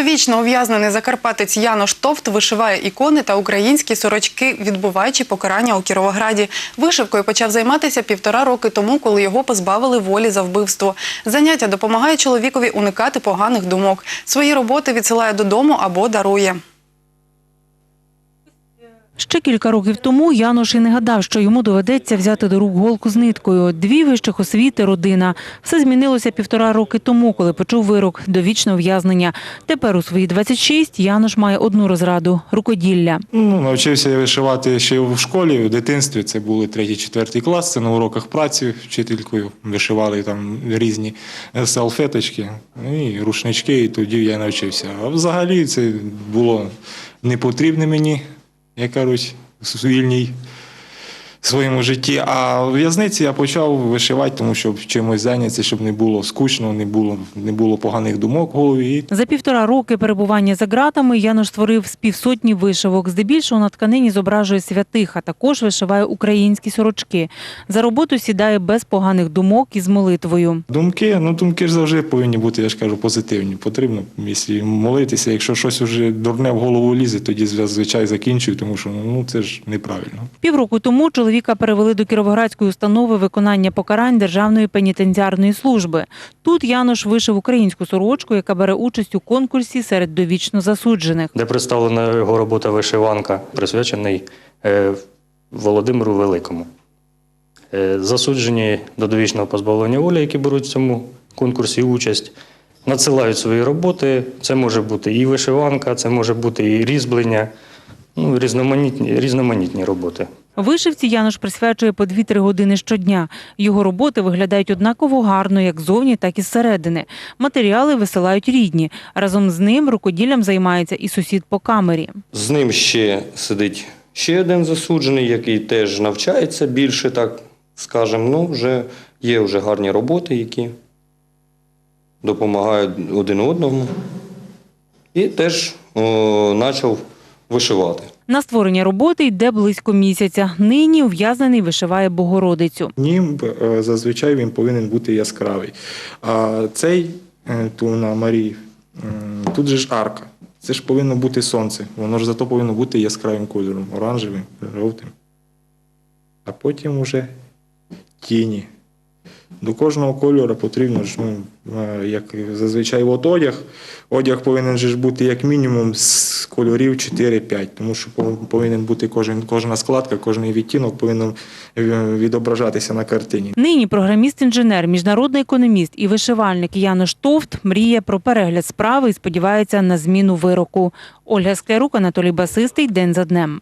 Довічно ув'язнений закарпатець Янош Товт вишиває ікони та українські сорочки, відбуваючи покарання у Кіровограді. Вишивкою почав займатися півтора роки тому, коли його позбавили волі за вбивство. Заняття допомагає чоловікові уникати поганих думок. Свої роботи відсилає додому або дарує. Ще кілька років тому Януш і не гадав, що йому доведеться взяти до рук голку з ниткою. Дві вищих освіти, родина. Все змінилося півтора роки тому, коли почув вирок довічне ув'язнення. Тепер у свої 26 Януш має одну розраду – рукоділля. Ну, навчився я вишивати ще в школі, в дитинстві. Це були третій, четвертий клас. Це на уроках праці вчителькою вишивали там різні е, салфеточки, ну, і рушнички, і тоді я навчився. А взагалі це було не потрібне мені, кажуть, в вільній своєму житті. А в в'язниці я почав вишивати, тому що чимось зайнятися, щоб не було скучно, не було, не було поганих думок в голові. За півтора роки перебування за ґратами Януш створив з півсотні вишивок. Здебільшого на тканині зображує святих, а також вишиває українські сорочки. За роботу сідає без поганих думок і з молитвою. Думки, ну думки ж завжди повинні бути, я ж кажу, позитивні. Потрібно, якщо молитися, якщо щось вже дурне в голову лізе, тоді зазвичай закінчую, тому що ну це ж неправильно. Півроку тому чоловіка перевели до Кіровоградської установи виконання покарань Державної пенітенціарної служби. Тут Януш вишив українську сорочку, яка бере участь у конкурсі серед довічно засуджених. де представлена його робота вишиванка, присвячений е, Володимиру Великому. Е, Засуджені до довічного позбавлення волі, які беруть в цьому конкурсі участь, надсилають свої роботи. Це може бути і вишиванка, це може бути і різьблення, ну, різноманітні, різноманітні роботи. Вишивці Януш присвячує по 2-3 години щодня. Його роботи виглядають однаково гарно як ззовні, так і зсередини. Матеріали висилають рідні. Разом з ним рукоділлям займається і сусід по камері. З ним ще сидить ще один засуджений, який теж навчається більше, так скажемо. Ну, вже є вже гарні роботи, які допомагають один одному. І теж о, почав вишивати. На створення роботи йде близько місяця. Нині ув'язнений вишиває Богородицю. Німб е, зазвичай він повинен бути яскравий. А цей е, на Марії, тут же ж арка. Це ж повинно бути сонце. Воно ж зато повинно бути яскравим кольором, оранжевим, жовтим. А потім уже тіні. До кожного кольору потрібно ж, ну, е, як зазвичай от одяг. Одяг повинен ж бути як мінімум з кольорів 4-5, тому що пов- повинен бути кожен, кожна складка, кожен відтінок повинен е, відображатися на картині. Нині програміст-інженер, міжнародний економіст і вишивальник Януш Товт мріє про перегляд справи і сподівається на зміну вироку. Ольга Склярук, Анатолій Басистий. День за днем.